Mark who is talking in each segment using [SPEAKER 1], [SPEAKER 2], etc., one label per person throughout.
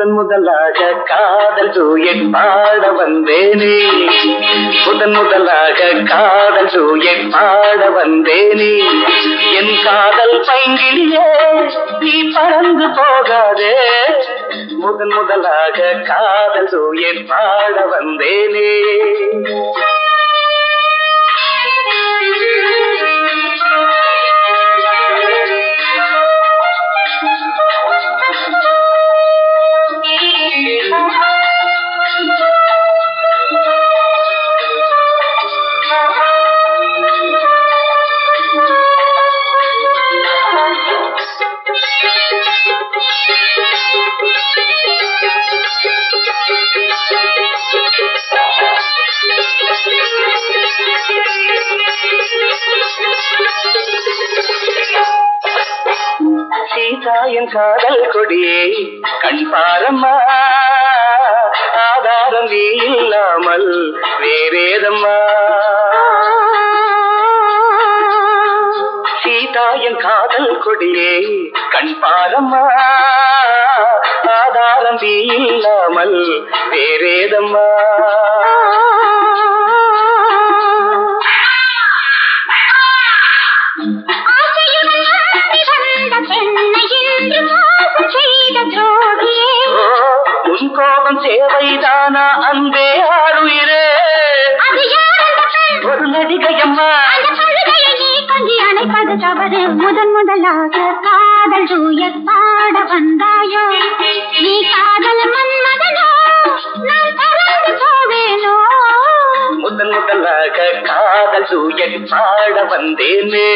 [SPEAKER 1] முதன் முதலாக காதல் ஜூயட் பாட வந்தேனே. முதன் முதலாக காதல் ஜூயட் பாட வந்தேனே. என் காதல் பைங்கிலியே நீ பறந்து போகாதே. முதன் முதலாக காதல் ஜூயட் பாட வந்தேனே. என் காதல் கொடியே. கண் பாரம்மா ஆதாரம் நீ இல்லாமல் வேறேதம்மா. சீதா என் காதல் கொடியே கண் பாரம்மா ஆதாரம் நீ இல்லாமல் வேறேதம்மா. சேவைதானா அன்பே ஆறுயிரே ஒரு நடிகையம்மா.
[SPEAKER 2] முதன் முதலாக காதல் தூயத் பாட வந்தாயோ? நீ காதல் மன்மதனோ நான் பறந்து போவேனோ?
[SPEAKER 1] முதன் முதலாக காதல் சூயன் பாட வந்தேனே.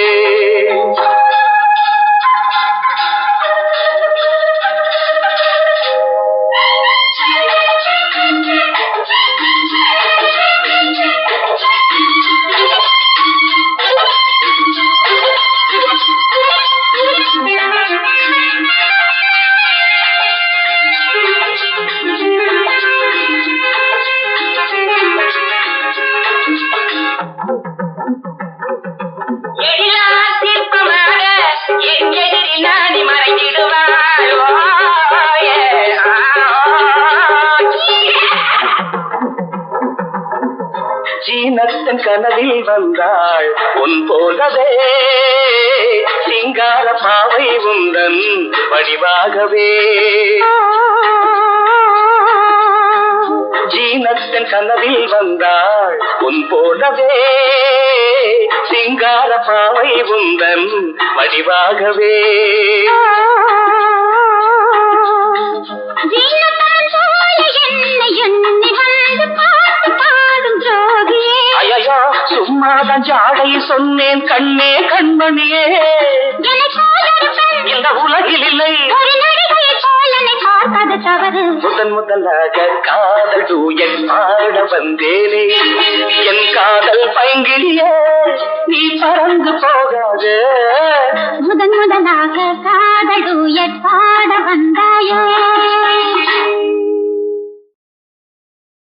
[SPEAKER 1] ஜீனத்தன் கனவில் வந்தாள் உன் போலவே சிங்கார பாவை உந்தன் வடிவாகவே. கனவில் வந்தாள். உன் போலவே சிங்கார பாவை உந்தன் வடிவாகவே. சும்மாதான் ஜாடை சொன்னேன் கண்ணே கண்மணியே இந்த உலகில் இல்லை. முதன் முதலாக காதல் தூயன் பாட வந்தேனே என் காதல் பைங்கிலியே நீ பறந்து போகாதே.